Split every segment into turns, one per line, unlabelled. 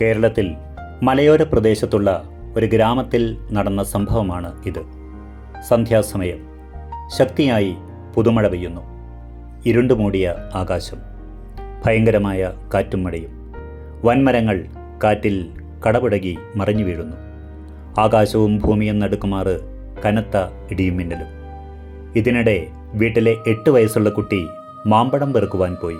കേരളത്തിൽ മലയോര പ്രദേശത്തുള്ള ഒരു ഗ്രാമത്തിൽ നടന്ന സംഭവമാണ് ഇത്. സന്ധ്യാസമയം ശക്തിയായി പുതുമഴ പെയ്യുന്നു. ഇരുണ്ടുമൂടിയ ആകാശം ഭയങ്കരമായ കാറ്റും മഴയും. വൻമരങ്ങൾ കാറ്റിൽ കടപുടകി മറിഞ്ഞു വീഴുന്നു. ആകാശവും ഭൂമിയും നടുക്കുമാറ് കനത്ത ഇടിയും മിന്നലും ഇതിനിടെ വീട്ടിലെ എട്ട് വയസ്സുള്ള കുട്ടി മാമ്പഴം പെറുക്കുവാൻ പോയി.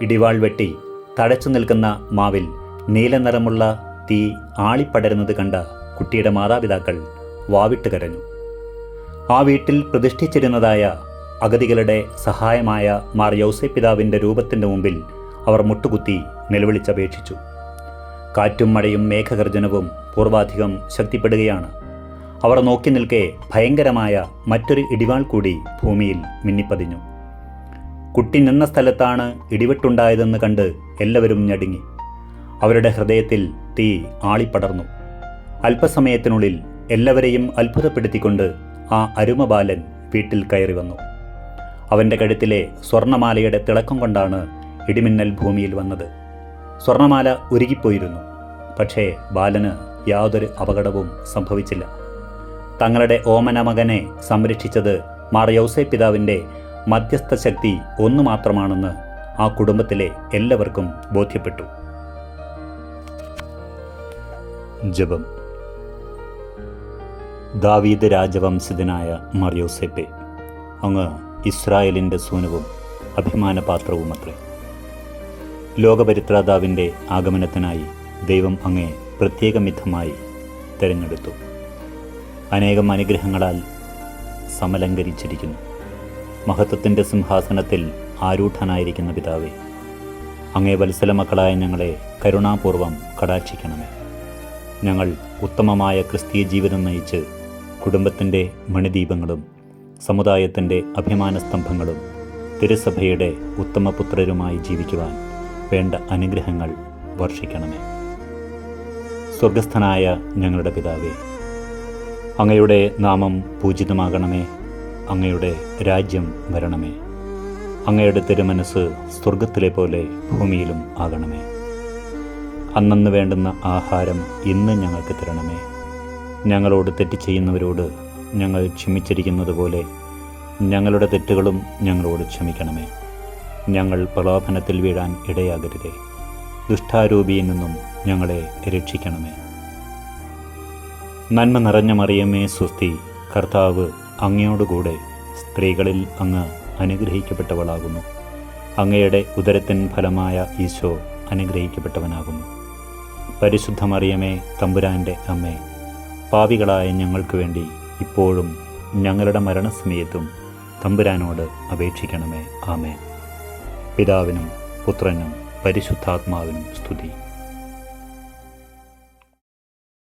ഇടിവാൾ വെട്ടി തഴച്ചു നിൽക്കുന്ന മാവിൽ നീല നിറമുള്ള തീ ആളിപ്പടരുന്നത് കണ്ട കുട്ടിയുടെ മാതാപിതാക്കൾ വാവിട്ട് കരഞ്ഞു. ആ വീട്ടിൽ പ്രതിഷ്ഠിച്ചിരുന്നതായ അഗതികളുടെ സഹായമായ മാർ യൗസെ പിതാവിന്റെ രൂപത്തിന്റെ മുമ്പിൽ അവർ മുട്ടുകുത്തി നിലവിളിച്ചപേക്ഷിച്ചു. കാറ്റും മഴയും മേഘഗർജനവും പൂർവാധികം ശക്തിപ്പെടുകയാണ്. അവർ നോക്കി നിൽക്കെ ഭയങ്കരമായ മറ്റൊരു ഇടിവാൾ കൂടി ഭൂമിയിൽ മിന്നിപ്പതിഞ്ഞു. കുട്ടി നിന്ന സ്ഥലത്താണ് ഇടിവെട്ടുണ്ടായതെന്ന് കണ്ട് എല്ലാവരും ഞടുങ്ങി. അവരുടെ ഹൃദയത്തിൽ തീ ആളിപ്പടർന്നു. അല്പസമയത്തിനുള്ളിൽ എല്ലാവരെയും അത്ഭുതപ്പെടുത്തിക്കൊണ്ട് ആ അരുമബാലൻ വീട്ടിൽ കയറി വന്നു. അവന്റെ കഴുത്തിലെ സ്വർണമാലയുടെ തിളക്കം കൊണ്ടാണ് ഇടിമിന്നൽ ഭൂമിയിൽ വന്നത്. സ്വർണമാല ഉരുകിപ്പോയിരുന്നു പക്ഷേ ബാലന് യാതൊരു അപകടവും സംഭവിച്ചില്ല. തങ്ങളുടെ ഓമന മകനെ സംരക്ഷിച്ചത് മാർ യൗസേ പിതാവിന്റെ മധ്യസ്ഥ ശക്തി ഒന്നു മാത്രമാണെന്ന് ആ കുടുംബത്തിലെ എല്ലാവർക്കും ബോധ്യപ്പെട്ടു. ജപം. ദാവീദ് രാജവംശജനായ മറിയോസെപ്പെ അങ്ങ് ഇസ്രായേലിന്റെ സൂനവും അഭിമാനപാത്രവുമത്രേ ലോകപരിത്രാതാവിന്റെ ആഗമനത്തിനായി ദൈവം അങ്ങേ പ്രത്യേകമിതമായി തിരഞ്ഞെടുത്തു. അനേകം അനുഗ്രഹങ്ങളാൽ സമലങ്കരിച്ചിരിക്കുന്നു. മഹത്വത്തിന്റെ സിംഹാസനത്തിൽ ആരൂഢനായിരിക്കുന്ന പിതാവേ അങ്ങേ വത്സല മക്കളായ ഞങ്ങളെ കരുണാപൂർവം കടാക്ഷിക്കണമേ. ഞങ്ങൾ ഉത്തമമായ ക്രിസ്തീയ ജീവിതം നയിച്ച് കുടുംബത്തിന്റെ മണിദീപങ്ങളും സമുദായത്തിന്റെ അഭിമാന സ്തംഭങ്ങളും തിരുസഭയുടെ ഉത്തമപുത്രരുമായി ജീവിക്കുവാൻ വേണ്ട അനുഗ്രഹങ്ങൾ വർഷിക്കണമേ. സ്വർഗസ്ഥനായ ഞങ്ങളുടെ പിതാവേ അങ്ങയുടെ നാമം പൂജിതമാകണമേ. അങ്ങയുടെ രാജ്യം വരണമേ. അങ്ങയുടെ തിരുമനസ് സ്വർഗത്തിലെ പോലെ ഭൂമിയിലും ആകണമേ. അന്നന്ന് വേണ്ടുന്ന ആഹാരം ഇന്ന് ഞങ്ങൾക്ക് തരണമേ. ഞങ്ങളോട് തെറ്റ് ചെയ്യുന്നവരോട് ഞങ്ങൾ ക്ഷമിച്ചിരിക്കുന്നത് പോലെ ഞങ്ങളുടെ തെറ്റുകളും ഞങ്ങളോട് ക്ഷമിക്കണമേ. ഞങ്ങൾ പ്രലോഭനത്തിൽ വീഴാൻ ഇടയാകരുതേ. ദുഷ്ടാരൂപിയിൽ നിന്നും ഞങ്ങളെ രക്ഷിക്കണമേ. നന്മ നിറഞ്ഞ മറിയമേ സുസ്തി കർത്താവ് അങ്ങയോടുകൂടെ സ്ത്രീകളിൽ അങ്ങ് അനുഗ്രഹിക്കപ്പെട്ടവളാകുന്നു. അങ്ങയുടെ ഉദരത്തിൻ ഫലമായ ഈശോ അനുഗ്രഹിക്കപ്പെട്ടവനാകുന്നു. പരിശുദ്ധ മറിയമേ തമ്പുരാന്റെ അമ്മേ പാപികളായ ഞങ്ങൾക്ക് വേണ്ടി ഇപ്പോഴും ഞങ്ങളുടെ മരണസമയത്തും തമ്പുരാനോട് അപേക്ഷിക്കണമേ. ആമേ പിതാവിനും പുത്രനും പരിശുദ്ധാത്മാവിനും സ്തുതി.